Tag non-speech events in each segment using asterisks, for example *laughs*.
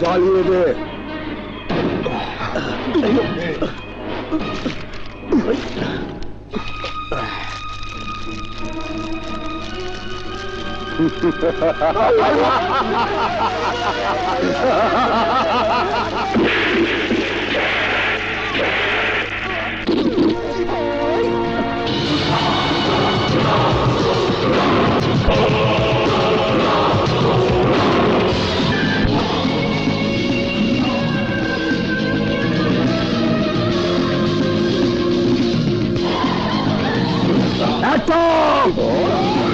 जालिए they *laughs* Neto!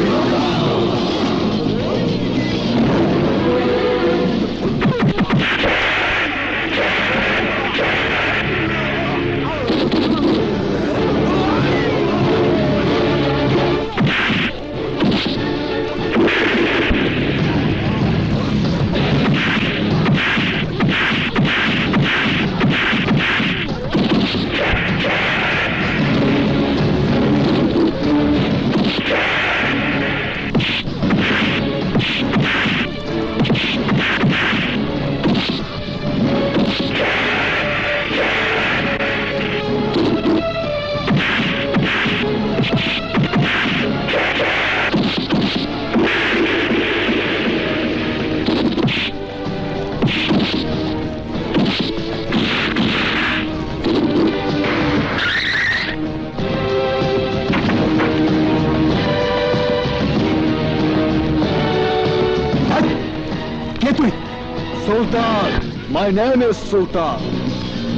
Sultan. My name is Sultan.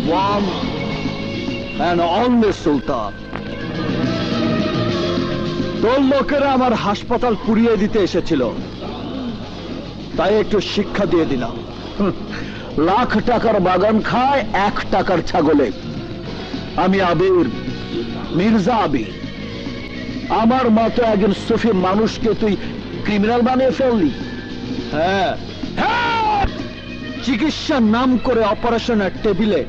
One and only Sultan. তোর লোকেরা আমার হাসপাতাল পুড়িয়ে দিতে এসেছিল। তাই একটু শিক্ষা দিয়ে দিলাম। লাখ টাকার বাগান খায়, এক টাকার ছাগলে। আমি আবির, মির্জা আবির। আমার মতো একজন সুফি মানুষকে তুই ক্রিমিনাল বানিয়ে ফেললি? হ্যাঁ। হ্যাঁ! চিকিৎসার নাম করে অপারেশনের টেবিলে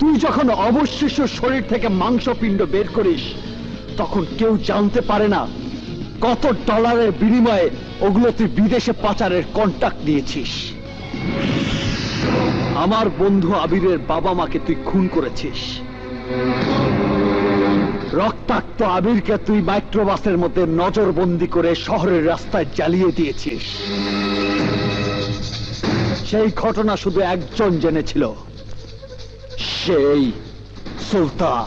তুই যখন অবশিষ্ট শরীর থেকে মাংসপিণ্ড বের করিস তখন কেউ জানতে পারে না কত ডলারের বিনিময়ে ওগুলো তুই বিদেশে পাচারের কন্ট্যাক্ট নিয়েছিস। আমার বন্ধু আবিরের বাবা মাকে তুই খুন করেছিস। রক্তাক্ত আবিরকে তুই মাইক্রোবাসের মধ্যে নজরবন্দি করে শহরের রাস্তায় জ্বালিয়ে দিয়েছিস। সেই ঘটনা শুধু একজন জেনেছিল, সেই সুলতান।